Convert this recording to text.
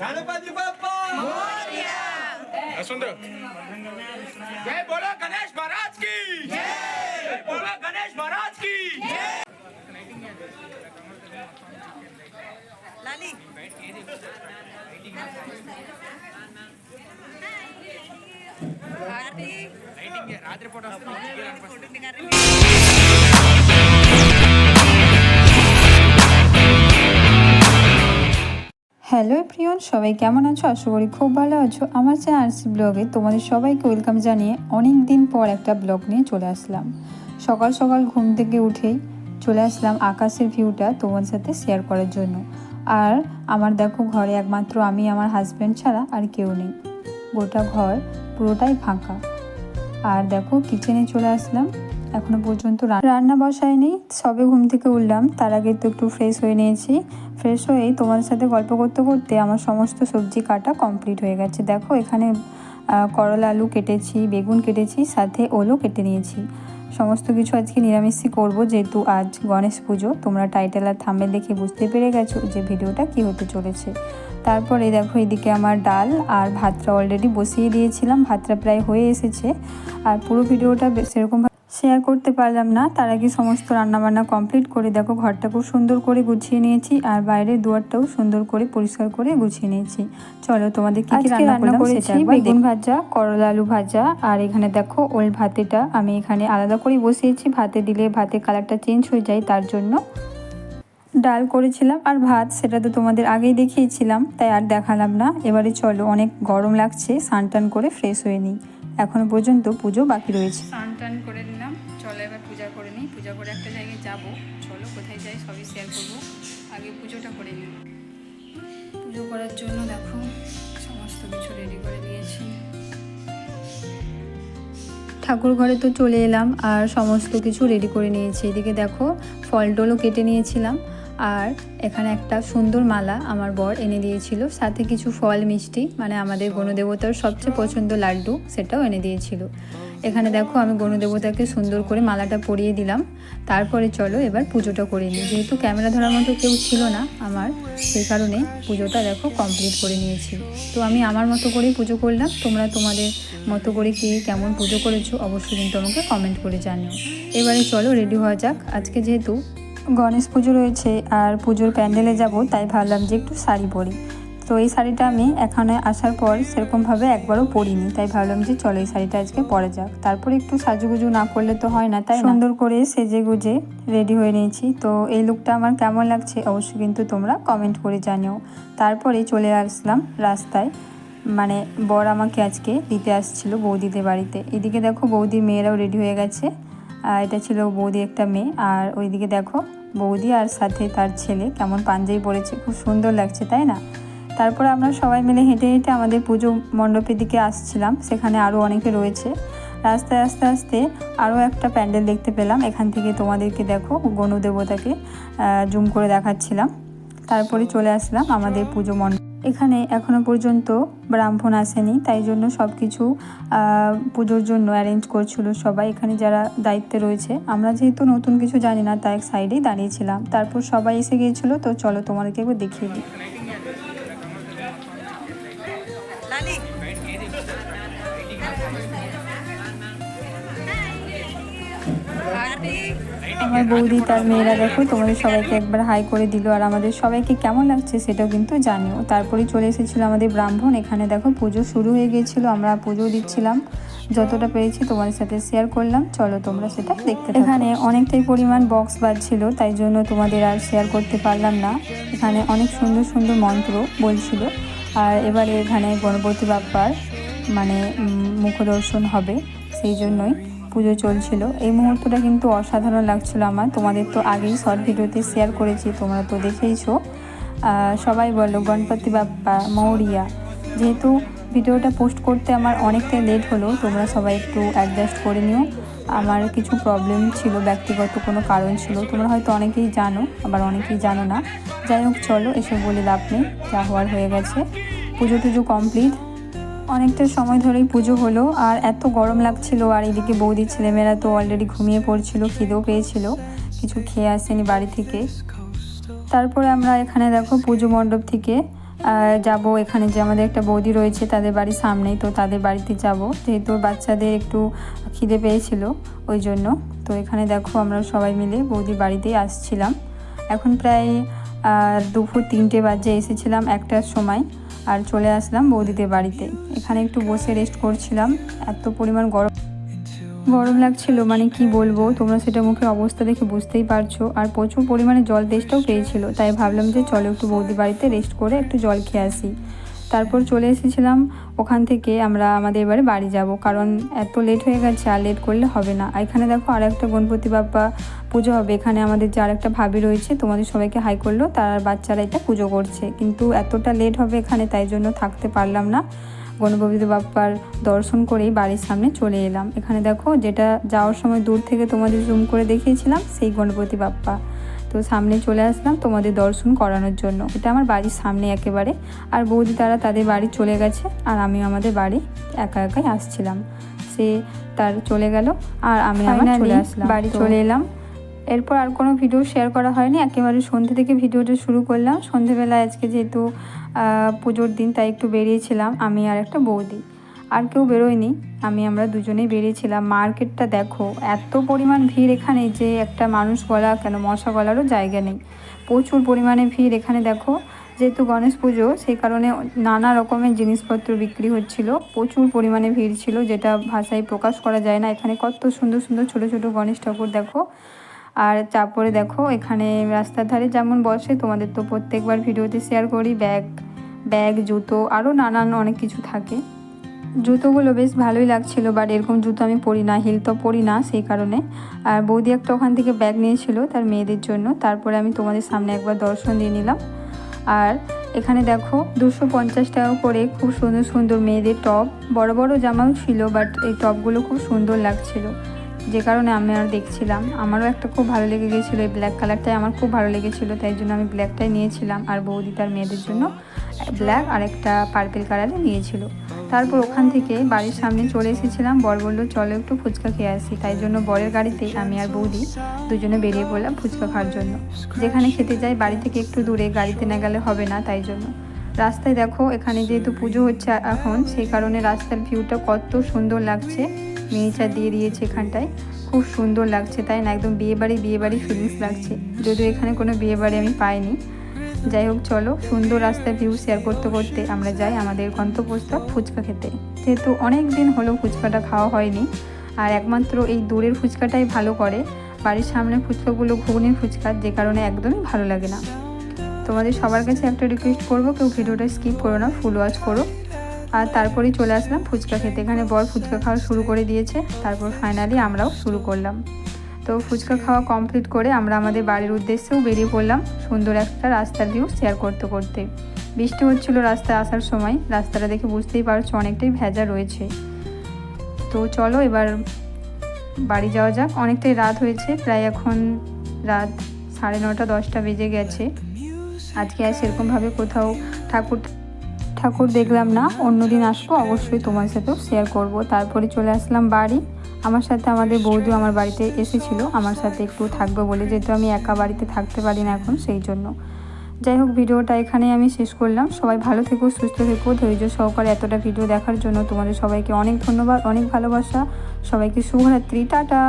गणपति बप्पा सुन जय बोलो गणेश महाराज की जय बोलो गणेश महाराज की লালি రాత్రి పూట হ্যালো প্রিয়ন সবাই কেমন আছো? আশা করি খুব ভালো আছো। আমার চ্যানেল আরসি ব্লগে তোমাদের সবাইকে ওয়েলকাম জানিয়ে অনেক দিন পর একটা ব্লগ নিয়ে চলে আসলাম। সকাল সকাল ঘুম থেকে উঠেই চলে আসলাম আকাশের ভিউটা তোমাদের সাথে শেয়ার করার জন্য। আর আমার দেখো ঘরে একমাত্র আমি, আমার হাজব্যান্ড ছাড়া আর কেউ নেই। গোটা ঘর পুরোটাই ফাঁকা। আর দেখো কিচেনে চলে আসলাম। এখনও পর্যন্ত রান্না বসায়নি, সবে ঘুম থেকে উঠলাম। তার আগে তো একটু ফ্রেশ হয়ে নিয়েছি। ফ্রেশ হয়েই তোমাদের সাথে গল্প করতে করতে আমার সমস্ত সবজি কাটা কমপ্লিট হয়ে গেছে। দেখো, এখানে করলা, আলু কেটেছি, বেগুন কেটেছি, সাথে ওলও কেটে নিয়েছি। সমস্ত কিছু আজকে নিরামিষই করব, যেহেতু আজ গণেশ পুজো। তোমরা টাইটেল আর থাম্বেল দেখে বুঝতে পেরে গেছো যে ভিডিওটা কি হতে চলেছে। তারপরে দেখো, এদিকে আমার ডাল আর ভাতটা অলরেডি বসিয়ে দিয়েছিলাম। ভাতটা প্রায় হয়ে এসেছে। আর পুরো ভিডিওটা সেরকম শেয়ার করতে পারলাম না। তার আগে সমস্ত রান্নাবান্না কমপ্লিট করে দেখো ঘরটা খুব সুন্দর করে গুছিয়ে নিয়েছি আর বাইরের দুয়ারটাও সুন্দর করে পরিষ্কার করে গুছিয়ে নিয়েছি। চলো তোমাদের কি কি রান্না করেছি বেগুন ভাজা করলা আলু ভাজা আর এখানে দেখো ওল ভাতেটা আমি এখানে আলাদা করে বসিয়েছি। ভাতে দিলে ভাতের কালারটা চেঞ্জ হয়ে যায় তার জন্য। ডাল করেছিলাম আর ভাত সেটা তো তোমাদের আগেই দেখিয়েছিলাম তাই আর দেখালাম না। এবারে চলো অনেক গরম লাগছে স্নান টান করে ফ্রেশ হয়ে নিই। এখনও পর্যন্ত পুজো বাকি রয়েছে। স্নান টান করে করে। নিই পুজো করার জন্য দেখো সমস্ত কিছু রেডি করে নিয়েছি ঠাকুর ঘরে তো চলে এলাম আর সমস্ত কিছু রেডি করে নিয়েছি। এদিকে দেখো ফল টলও কেটে নিয়েছিলাম। আর এখানে একটা সুন্দর মালা আমার বর এনে দিয়েছিল। সাথে কিছু ফল মিষ্টি মানে আমাদের গণদেবতার সবচেয়ে পছন্দ লাড্ডু সেটাও এনে দিয়েছিল। এখানে দেখো আমি গণদেবতাকে সুন্দর করে মালাটা পরিয়ে দিলাম। তারপরে চলো এবার পুজোটা করে নিই। যেহেতু ক্যামেরা ধরার মতো কেউ ছিল না আমার সেই কারণে পুজোটা দেখো কমপ্লিট করে নিয়েছি। তো আমি আমার মতো করেই পুজো করলাম। তোমরা তোমাদের মতো করে কে কেমন পুজো করেছ অবশ্যই কিন্তু আমাকে কমেন্ট করে জানিও। এবারে চলো রেডি হওয়া যাক। আজকে যেহেতু গণেশ পুজো রয়েছে আর পুজোর প্যান্ডেলে যাব, তাই ভাবলাম যে একটু শাড়ি পরি। তো এই শাড়িটা আমি এখানে আসার পর সেরকমভাবে একবারও পরিনি, তাই ভাবলাম যে চলো এই শাড়িটা আজকে পরে যাক। তারপরে একটু সাজুগুজু না করলে তো হয় না, তাই সুন্দর করে সেজে গুজে রেডি হয়ে নিয়েছি। তো এই লুকটা আমার কেমন লাগছে অবশ্যই কিন্তু তোমরা কমেন্ট করে জানিও। তারপরে চলে আসলাম রাস্তায়। মানে বর আমাকে আজকে দিতে আসছিল বৌদিদের বাড়িতে। এদিকে দেখো বৌদির মেয়েরাও রেডি হয়ে গেছে। এটা ছিল বৌদি একটা মেয়ে। আর ওইদিকে দেখো, বৌদি আর সাথে তার ছেলে কেমন পাঞ্জাবি পরেছে, খুব সুন্দর লাগছে, তাই না? তারপরে আমরা সবাই মিলে হেঁটে হেঁটে আমাদের পুজো মণ্ডপের দিকে আসছিলাম। সেখানে আরও অনেকে রয়েছে। রাস্তায় আস্তে আস্তে আরও একটা প্যান্ডেল দেখতে পেলাম। এখান থেকে তোমাদেরকে দেখো গণু দেবতাকে জুম করে দেখাচ্ছিলাম। তারপরে চলে আসলাম আমাদের পুজো মণ্ডপ এখানে এখনও পর্যন্ত ব্রাহ্মণ আসেনি, তাই জন্য সব কিছু পুজোর জন্য অ্যারেঞ্জ করছিল সবাই। এখানে যারা দায়িত্বে রয়েছে, আমরা যেহেতু নতুন কিছু জানি না, তাই এক সাইডেই দাঁড়িয়েছিলাম তারপর সবাই এসে গিয়েছিল, তো চলো তোমাদেরকে একবার দেখিয়ে দিই। আমার বৌদি, তার মেয়েরা দেখো, তোমাদের সবাইকে একবার হাই করে দিল আর আমাদের সবাইকে কেমন লাগছে সেটাও কিন্তু জানিও। তারপরে চলে এসেছিল আমাদের ব্রাহ্মণ, এখানে দেখো পুজো শুরু হয়ে গিয়েছিল, আমরা পুজো দিচ্ছিলাম। যতটা পেরেছি তোমাদের সাথে শেয়ার করলাম, চলো তোমরা সেটা দেখতে এখানে অনেকটাই পরিমাণ বক্স বাজছিল, তাই জন্য তোমাদের আর শেয়ার করতে পারলাম না। এখানে অনেক সুন্দর সুন্দর মন্ত্র বলছিল, আর এবারে এখানে গণপতি বাপ্পার মানে মুখদর্শন হবে, সেই জন্যই। পুজো চলছিল। এই মুহূর্তটা কিন্তু অসাধারণ লাগছিল আমার। তোমাদের তো আগেই শর্ট ভিডিওতে শেয়ার করেছি, তোমরা তো দেখেইছো। সবাই বলো, গণপতি বাপ্পা, মৌরিয়া, যেহেতু ভিডিওটা পোস্ট করতে আমার অনেকটাই লেট হলো, তোমরা সবাই একটু অ্যাডজাস্ট করে নিও। আমার কিছু প্রবলেম ছিল, ব্যক্তিগত কোনো কারণ ছিল, তোমরা হয়তো অনেকেই জানো, আবার অনেকেই জানো না। যাই হোক, চলো, এসব বলে লাভ নেই, যা হওয়ার হয়ে গেছে। পুজো টুজো কমপ্লিট অনেকটা সময় ধরেই পুজো হলো, আর এত গরম লাগছিল, আর এদিকে বৌদির ছেলেমেয়েরা তো অলরেডি ঘুমিয়ে পড়ছিল, খিদেও পেয়েছিল, কিছু খেয়ে আসেনি বাড়ি থেকে। তারপরে আমরা এখানে দেখো পুজো মণ্ডপ থেকে যাব এখানে যে আমাদের একটা বৌদি রয়েছে, তাদের বাড়ির সামনেই, তো তাদের বাড়িতে যাব। যেহেতু বাচ্চাদের একটু খিদে পেয়েছিল, ওই জন্য। তো এখানে দেখো আমরা সবাই মিলে বৌদির বাড়িতেই আসছিলাম। এখন প্রায় দুপুর তিনটে বাজে এসেছিলাম একটার সময়। আর চলে আসলাম বৌদিদের বাড়িতে। এখানে একটু বসে রেস্ট করছিলাম। এত পরিমাণ গরম গরম লাগছিল মানে কি বলব? তোমরা সেটা মুখে অবস্থা দেখে বুঝতেই পারছ। আর প্রচুর পরিমাণে জল টেস্টটাও পেয়েছিল, তাই ভাবলাম যে চলো একটু বৌদি বাড়িতে রেস্ট করে একটু জল খেয়ে আসি। তারপর চলে এসেছিলাম। ওখান থেকে আমরা আমাদের এবারে বাড়ি যাব। কারণ এত লেট হয়ে গেছে, আর লেট করলে হবে না। এখানে দেখো আর একটা গণপতি বাপ্পা পুজো হবে। এখানে আমাদের যে একটা ভাবি রয়েছে, তোমাদের সবাইকে হাই করল। তার বাচ্চারা এটা পুজো করছে। কিন্তু এতটা লেট হবে এখানে, তাই জন্য থাকতে পারলাম না। গণপতি বাপ্পার দর্শন করেই বাড়ির সামনে চলে এলাম। এখানে দেখো যেটা যাওয়ার সময় দূর থেকে তোমাদের জুম করে দেখিয়েছিলাম, সেই গণপতি বাপ্পা। তো সামনে চলে আসলাম তোমাদের দর্শন করানোর জন্য। এটা আমার বাড়ির সামনে একেবারে। আর বৌদি তারা তাদের বাড়ি চলে গেছে আর আমি আমাদের বাড়ি একা একাই আসছিলাম। সে তার চলে গেল আর আমি আমার চলে আসলাম। বাড়ি চলে এলাম। এরপর আর কোনো ভিডিও শেয়ার করা হয়নি। একেবারে সন্ধ্যে থেকে ভিডিওটা শুরু করলাম। সন্ধেবেলায় আজকে যেহেতু পুজোর দিন তাই একটু বেরিয়েছিলাম আমি আর একটা বৌদি। আর কেউ বেরোয়নি। আমি, আমরা দুজনেই বেরিয়েছিলাম। মার্কেটটা দেখো, এত পরিমাণ ভিড় এখানে যে একটা মানুষ গলা কেন মশা গলারও জায়গা নেই। প্রচুর পরিমাণে ভিড় এখানে দেখো। যেহেতু গণেশ পুজো, সেই কারণে নানা রকমের জিনিসপত্র বিক্রি হচ্ছিল। প্রচুর পরিমাণে ভিড় ছিল, যেটা ভাষায় প্রকাশ করা যায় না। এখানে কত সুন্দর সুন্দর ছোট ছোট গণেশ ঠাকুর দেখো। আর তারপরে দেখো, এখানে রাস্তার ধারে যেমন বসে, তোমাদের তো প্রত্যেকবার ভিডিওতে শেয়ার করি, ব্যাগ ব্যাগ, জুতো, আরও নানান অনেক কিছু থাকে। জুতোগুলো বেশ ভালোই লাগছিল বাট এরকম জুতো আমি পরি না, হিল তো পরি না সেই কারণে। আর বৌদি একটা ওখান থেকে ব্যাগ নিয়েছিল তার মেয়েদের জন্য, তারপরে আমি তোমাদের সামনে একবার দর্শন দিয়ে নিলাম। আর এখানে দেখো দুশো পঞ্চাশ টাকা করে খুব সুন্দর সুন্দর মেয়েদের টপ, বড় বড় জামাও ছিল বাট এই টপগুলো খুব সুন্দর লাগছিল। যে কারণে আমি আর দেখছিলাম। আমারও একটা খুব ভালো লেগে গেছিল, এই ব্ল্যাক কালারটাই আমার খুব ভালো লেগেছিলো, তাই জন্য আমি ব্ল্যাকটাই নিয়েছিলাম। আর বৌদি তার মেয়েদের জন্য ব্ল্যাক আর একটা পার্পেল কালারে নিয়েছিল। তারপর ওখান থেকে বাড়ির সামনে চলে এসেছিলাম। বর বলল চলো একটু ফুচকা খেয়ে আসি তাই জন্য বরের গাড়িতেই আমি আর বৌদি দুজনে বেরিয়ে পড়লাম ফুচকা খাওয়ার জন্য। যেখানে খেতে যাই বাড়ি থেকে একটু দূরে, গাড়িতে না গেলে হবে না তাই জন্য। রাস্তায় দেখো, এখানে যেহেতু পুজো হচ্ছে এখন, সেই কারণে রাস্তার ভিউটা কত সুন্দর লাগছে। মিনিচার দিয়ে দিয়েছে এখানটায়। খুব সুন্দর লাগছে, তাই না? একদম বিয়ে বাড়ি বিয়ে বাড়ি ফিলিংস লাগছে। যদিও এখানে কোনো বিয়ে বাড়ি আমি পাইনি। যাই হোক, চলো, সুন্দর রাস্তার ভিউ শেয়ার করতে করতে আমরা যাই আমাদের গন্তব্যস্থল ফুচকা খেতে। যেহেতু অনেক দিন হলো ফুচকাটা খাওয়া হয়নি, আর একমাত্র এই দূরের ফুচকাটাই ভালো করে। বাড়ির সামনে ফুচকাগুলো ঘুগনির ফুচকা, যে কারণে একদমই ভালো লাগে না। তোমাদের সবার কাছে একটা রিকোয়েস্ট করব, কেউ ভিডিওটা স্কিপ করো না ফুল ওয়াচ করো। আর তারপরেই চলে আসলাম ফুচকা খেতে। এখানে বর ফুচকা খাওয়া শুরু করে দিয়েছে, তারপর ফাইনালি আমরাও শুরু করলাম। তো ফুচকা খাওয়া কমপ্লিট করে আমরা আমাদের বাড়ির উদ্দেশ্যেও বেরিয়ে পড়লাম সুন্দর একটা রাস্তার ভিউ শেয়ার করতে করতে। বৃষ্টি হচ্ছিল রাস্তায় আসার সময়, রাস্তাটা দেখে বুঝতেই পারছ অনেকটাই ভেজা রয়েছে। তো চলো এবার বাড়ি যাওয়া যাক। অনেকটাই রাত হয়েছে, প্রায় এখন রাত সাড়ে নটা, দশটা বেজে গেছে। আজকে আর সেরকমভাবে কোথাও ঠাকুর ঠাকুর দেখলাম না। অন্যদিন আসব, অবশ্যই তোমার সাথেও শেয়ার করব। তারপরে চলে আসলাম বাড়ি। আমার সাথে আমাদের বৌদি আমার বাড়িতে এসেছিল, আমার সাথে একটু থাকবে বলে, যেহেতু আমি একা বাড়িতে থাকতে পারি না এখন, সেই জন্য। যাই হোক, ভিডিওটা এখানেই আমি শেষ করলাম। সবাই ভালো থেকো, সুস্থ থেকো। ধৈর্য সহকারে এতটা ভিডিও দেখার জন্য তোমাদের সবাইকে অনেক ধন্যবাদ, অনেক ভালোবাসা। সবাইকে শুভরাত্রি, টাটা!